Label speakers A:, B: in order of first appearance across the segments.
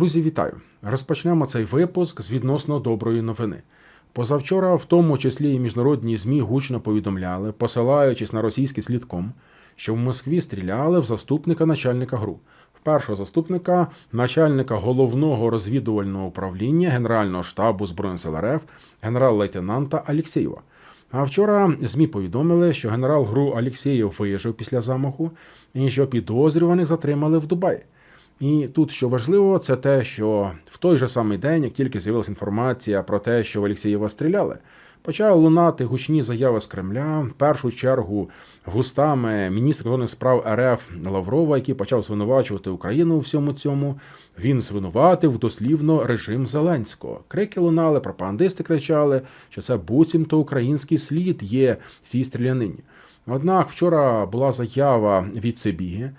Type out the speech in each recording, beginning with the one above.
A: Друзі, вітаю! Розпочнемо цей випуск з відносно доброї новини. Позавчора, в тому числі і міжнародні ЗМІ гучно повідомляли, посилаючись на російський слідком, що в Москві стріляли в заступника начальника ГРУ, в першого заступника начальника головного розвідувального управління Генерального штабу Збройних сил РФ генерал-лейтенанта Алєксєєва. А вчора ЗМІ повідомили, що генерал ГРУ Алєксєєв вижив після замаху і що підозрюваних затримали в Дубаї. І тут, що важливо, це те, що в той же самий день, як тільки з'явилася інформація про те, що в Олексієва стріляли, почали лунати гучні заяви з Кремля, в першу чергу вустами міністра закордонних справ РФ Лаврова, який почав звинувачувати Україну у всьому цьому. Він звинуватив дослівно режим Зеленського. Крики лунали, пропагандисти кричали, що це буцімто український слід є в цій стрілянині. Однак вчора була заява від Сибіги,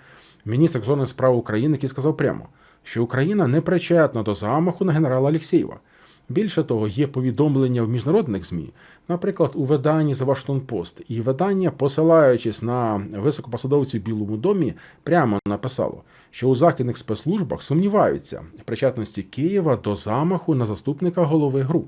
A: міністр закордонних справ України, який сказав прямо, що Україна не причетна до замаху на генерала Алєксєєва. Більше того, є повідомлення в міжнародних ЗМІ, наприклад, у виданні The Washington Post, і видання, посилаючись на високопосадовців Білому домі, прямо написало, що у західних спецслужбах сумніваються в причетності Києва до замаху на заступника голови ГРУ.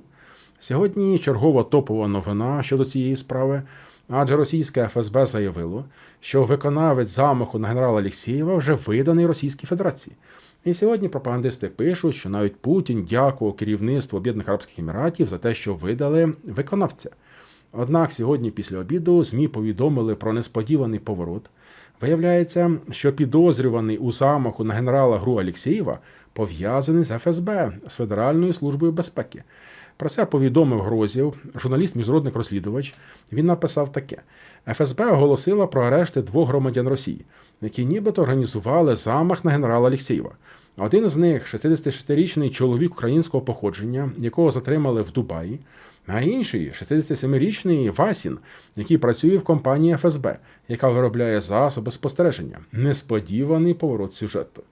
A: Сьогодні чергова топова новина щодо цієї справи, адже російське ФСБ заявило, що виконавець замаху на генерала Алєксєєва вже виданий Російській Федерації. І сьогодні пропагандисти пишуть, що навіть Путін дякував керівництву Об'єднаних Арабських Еміратів за те, що видали виконавця. Однак сьогодні, після обіду, ЗМІ повідомили про несподіваний поворот. Виявляється, що підозрюваний у замаху на генерала ГРУ Алєксєєва пов'язаний з ФСБ з Федеральною службою безпеки. Про це повідомив Грозів, журналіст міжнародних розслідувач. Він написав таке: ФСБ оголосила про арешти двох громадян Росії, які нібито організували замах на генерала Алєксєєва. Один з них 66-річний чоловік українського походження, якого затримали в Дубаї, а інший 67-річний Васін, який працює в компанії ФСБ, яка виробляє засоби спостереження. Несподіваний поворот сюжету.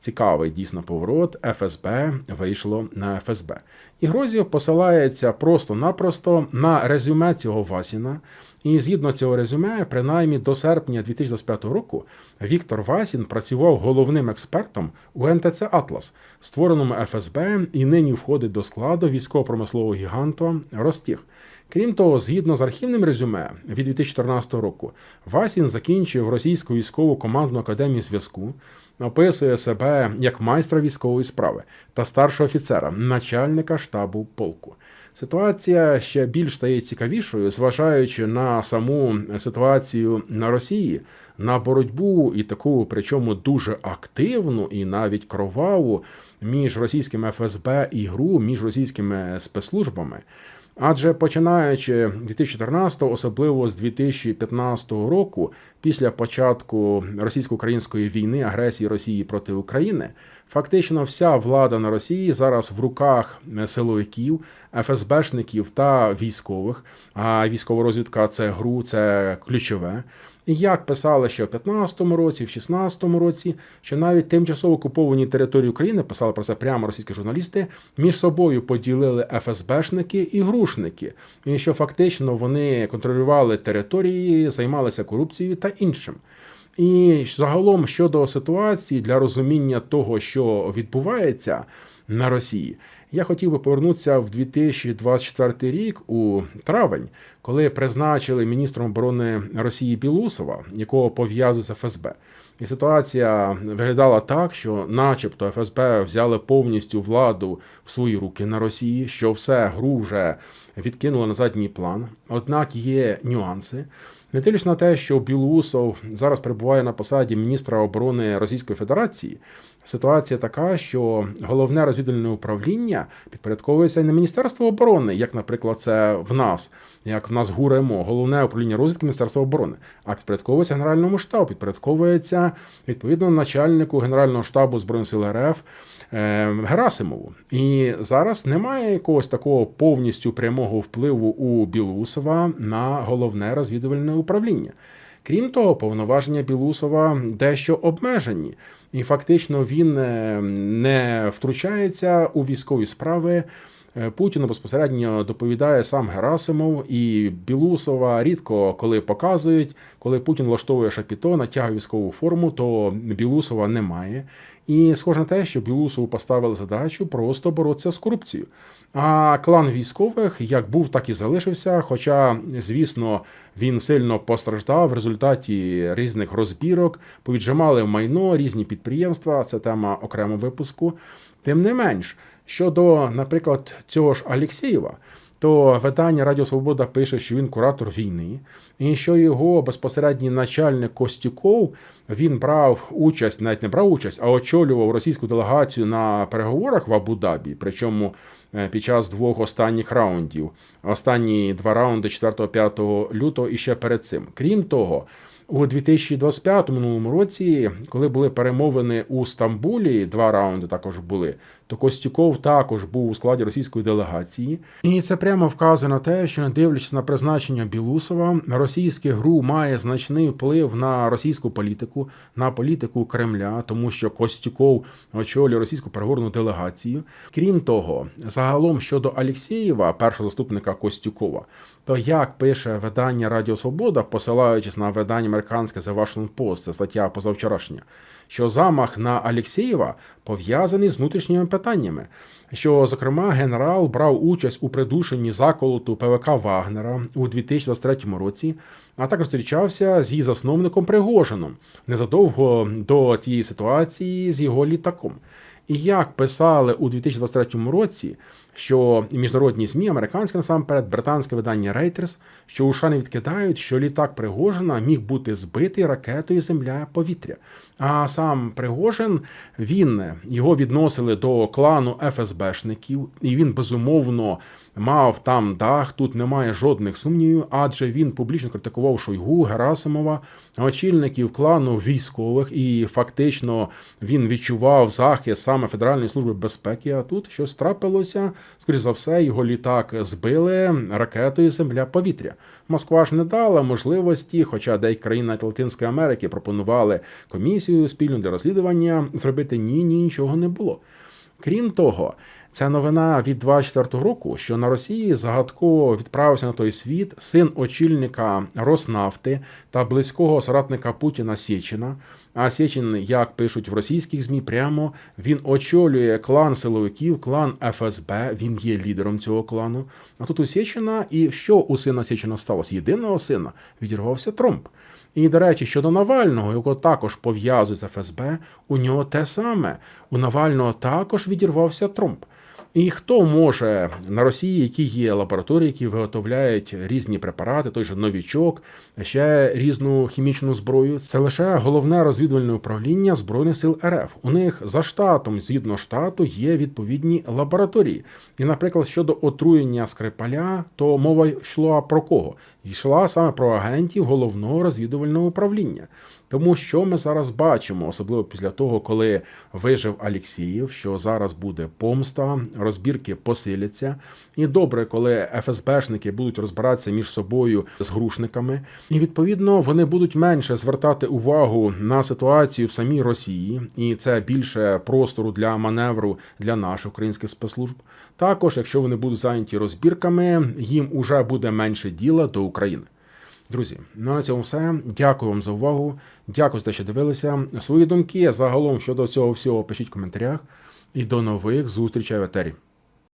A: Цікавий дійсно поворот ФСБ вийшло на ФСБ. І Грозів посилається просто-напросто на резюме цього Васіна. І згідно цього резюме, принаймні до серпня 2025 року, Віктор Васін працював головним експертом у НТЦ Атлас, створеному ФСБ, і нині входить до складу військово-промислового гіганту Ростіг. Крім того, згідно з архівним резюме від 2014 року, Васін закінчив російську військову командну академію зв'язку, описує себе як майстра військової справи та старшого офіцера, начальника штабу полку. Ситуація ще більш стає цікавішою, зважаючи на саму ситуацію на Росії, на боротьбу і таку, причому дуже активну і навіть кроваву між російським ФСБ і ГРУ, між російськими спецслужбами. Адже починаючи 2014, особливо з 2015 року, після початку російсько-української війни, агресії Росії проти України, фактично вся влада на Росії зараз в руках силовиків, ФСБшників та військових. А військова розвідка це ГРУ, це ключове. І як писали ще в 15-му році, в 16-му році, що навіть тимчасово окуповані території України писали про це прямо російські журналісти, між собою поділили ФСБшники і грушники, і що фактично вони контролювали території, займалися корупцією та іншим. І загалом щодо ситуації для розуміння того, що відбувається на Росії, я хотів би повернутися в 2024 рік у травень, коли призначили міністром оборони Росії Білусова, якого пов'язує з ФСБ. І ситуація виглядала так, що, начебто, ФСБ взяли повністю владу в свої руки на Росії, що все гру вже відкинуло на задній план. Однак є нюанси. Не дивлячись на те, що Білусов зараз перебуває на посаді міністра оборони Російської Федерації, ситуація така, що головне розвідувальне управління підпорядковується на Міністерство оборони, як, наприклад, це в нас, як в нас ГУРМО, головне управління розвідки Міністерства оборони, а підпорядковується Генеральному штабу, підпорядковується відповідно начальнику Генерального штабу Збройних сил РФ е, Герасимову. І зараз немає якогось такого повністю прямого впливу у Білусова на головне розвідувальне управління. Крім того, повноваження Білусова дещо обмежені, і фактично він не втручається у військові справи е, Путіну безпосередньо доповідає сам Герасимов і Білусова рідко коли показують, коли Путін влаштовує шапіто, натягує військову форму, то Білусова немає. І схоже на те, що Білусову поставили задачу просто боротися з корупцією. А клан військових як був, так і залишився. Хоча, звісно, він сильно постраждав в результаті різних розбірок, повіджимали майно, різні підприємства. Це тема окремого випуску. Тим не менш, щодо, наприклад, цього ж Алєксєєва, то видання Радіо Свобода пише, що він куратор війни, і що його безпосередній начальник Костюков він брав участь, навіть не брав участь, а очолював російську делегацію на переговорах в Абу-Дабі, причому е, під час двох останніх раундів. Останні два раунди 4-5 лютого і ще перед цим. Крім того. У 2025 минулому році, коли були перемовини у Стамбулі, два раунди також були, то Костюков також був у складі російської делегації, і це прямо вказує на те, що не дивлячись на призначення Білусова, російське ГРУ має значний вплив на російську політику, на політику Кремля, тому що Костюков очолює російську переговорну делегацію. Крім того, загалом щодо Алєксєєва, першого заступника Костюкова, то як пише видання Радіо Свобода, посилаючись на видання американське The Washington Post, це стаття позавчорашня, що замах на Алєксєєва пов'язаний з внутрішніми питаннями, що, зокрема, генерал брав участь у придушенні заколоту ПВК Вагнера у 2023 році, а також зустрічався з засновником Пригожином незадовго до тієї ситуації з його літаком. І як писали у 2023 році, що міжнародні ЗМІ, американське насамперед, британське видання Reuters, що у не відкидають, що літак Пригожина міг бути збитий ракетою Земля-повітря. А сам Пригожин він його відносили до клану ФСБшників, і він безумовно мав там дах. Тут немає жодних сумнівів, адже він публічно критикував Шойгу, Герасимова, очільників клану військових, і фактично він відчував захист саме Федеральної служби безпеки. А тут щось трапилося. Скоріше за все, його літак збили ракетою Земля-повітря. Москва ж не дала можливості, хоча деякі країни Латинської Америки пропонували комісію спільну для розслідування зробити ні, ні, нічого не було. Крім того, ця новина від 24 року, що на Росії загадково відправився на той світ син очільника Роснафти та близького соратника Путіна Сєчина. А Сєчин, як пишуть в російських змі, прямо він очолює клан силовиків, клан ФСБ. Він є лідером цього клану. А тут у Сєчина, і що у сина Сєчина сталося? Єдиного сина відірвався Тромп. І, до речі, щодо Навального, його також пов'язують з ФСБ, у нього те саме. У Навального також відірвався Тромп. І хто може на Росії, які є лабораторії, які виготовляють різні препарати, той же новічок, ще різну хімічну зброю, це лише головне розвідувальне управління збройних сил РФ. У них за штатом, згідно штату, є відповідні лабораторії. І, наприклад, щодо отруєння Скрипаля, то мова йшла про кого? Йшла саме про агентів головного розвідувального управління. Тому що ми зараз бачимо, особливо після того, коли вижив Алєксієв, що зараз буде помста, розбірки посиляться. І добре, коли ФСБшники будуть розбиратися між собою з грушниками, і відповідно вони будуть менше звертати увагу на ситуацію в самій Росії, і це більше простору для маневру для наших українських спецслужб. Також, якщо вони будуть зайняті розбірками, їм уже буде менше діла до України. Друзі, ну на цьому все. Дякую вам за увагу. Дякую за те, що дивилися. Свої думки загалом щодо цього всього пишіть в коментарях. І до нових зустрічей в етері.